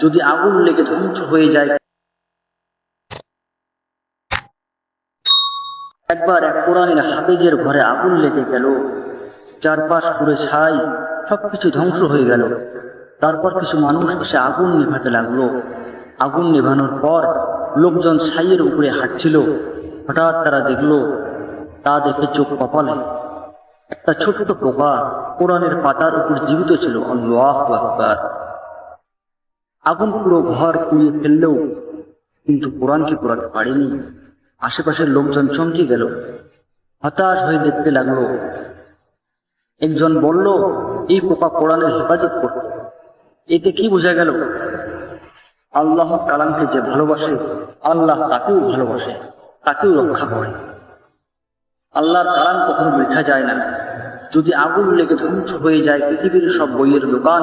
যদি আগুন লেগে ধ্বংস হয়ে যায়। একবার এক কোরআনের হাফেজের ঘরে আগুন লেগে গেল। চারপাশ পুরে ছাই, সবকিছু ধ্বংস হয়ে গেল। তারপর কিছু মানুষ এসে আগুন নেভাতে লাগল। আগুন নেভানোর পর লোকজন ছাইয়ের উপরে হাঁটছিল। হঠাৎ তারা দেখল, তা দেখে চোখ কপালে একটা ছোট্ট পোকা কোরআনের পাতার উপর জীবিত ছিল। আল্লাহ আকবার। আগুন পুরো ঘর পুড়িয়ে ফেললেও, কিন্তু কোরআনকে পোড়াতে পারেনি আশেপাশের লোকজন চমকে গেল, হতাশ হয়ে দেখতে লাগল। একজন বলল, এই পোকা কোরআনের হেফাজত করত এতে কি বোঝা গেল? আল্লাহ কালামকে যে ভালোবাসে, আল্লাহ তাকেও ভালোবাসে, তাকেও রক্ষা করে। আল্লাহর কালাম কখনো বৃথা যায় না। যদি আগুন লেগে ধ্বংস হয়ে যায় পৃথিবীর সব বইয়ের দোকান